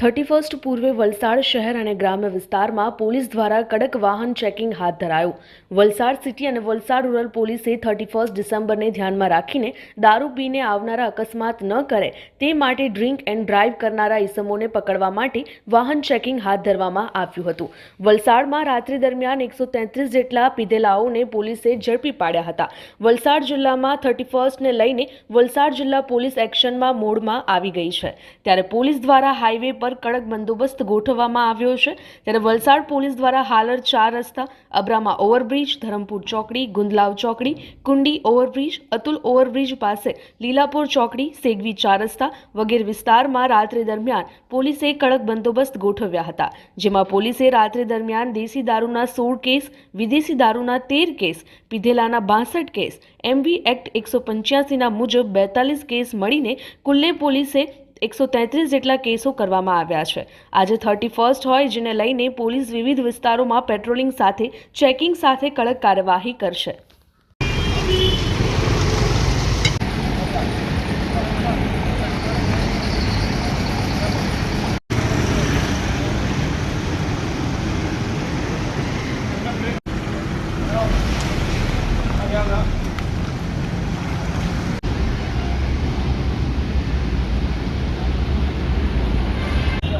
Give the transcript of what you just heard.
Thirty first પૂર્વે વલસાડ શહેર અને ગ્રામ્ય વિસ્તારમાં પોલીસ દ્વારા કડક વાહન ચેકિંગ હાથ ધરાયું. વલસાડ સિટી અને વલસાડ રૂરલ પોલીસે થર્ટી ફર્સ્ટ ડિસેમ્બરને ધ્યાનમાં રાખીને દારૂ પીને આવનારા અકસ્માત ન કરે તે માટે ડ્રિંક એન્ડ ડ્રાઈવ કરનારા ઇસમોને પકડવા માટે વાહન ચેકિંગ હાથ ધરવામાં આવ્યું હતું. વલસાડમાં રાત્રિ દરમિયાન એકસો તેત્રીસ જેટલા પીધેલાઓને પોલીસે ઝડપી પાડ્યા હતા. વલસાડ જિલ્લામાં થર્ટી ફર્સ્ટને લઈને વલસાડ જિલ્લા પોલીસ એક્શનમાં મોડમાં આવી ગઈ છે. ત્યારે પોલીસ દ્વારા હાઈવે પર કડક બંદોબસ્ત ગોઠવવામાં આવ્યો છે. ત્યારે વલસાડ પોલીસ દ્વારા હાલર ચાર રસ્તા, અબ્રામા ઓવરબ્રિજ, ધરમપુર ચોકડી, ગુંદલાવ ચોકડી, કુંડી ઓવરબ્રિજ, અતુલ ઓવરબ્રિજ પાસે લીલાપુર ચોકડી, સેગવી ચાર રસ્તા વગેરે વિસ્તારમાં રાત્રે દરમિયાન પોલીસે કડક બંદોબસ્ત ગોઠવ્યા હતા. જેમાં પોલીસે રાત્રે દરમિયાન દેશી દારૂના સોળ કેસ, વિદેશી દારૂના તેર કેસ, પીધેલાના બાસઠ કેસ, એમવી એક્ટ એકસો પંચ્યાસીના મુજબ બેતાલીસ કેસ મળીને કુલ્લે પોલીસે એકસો તેત્રીસ જેટલા કેસો કરવામાં આવ્યા છે. આજે થર્ટી ફર્સ્ટ હોય જેને લઈને પોલીસ વિવિધ વિસ્તારોમાં પેટ્રોલિંગ સાથે, ચેકિંગ સાથે કડક કાર્યવાહી કરશે.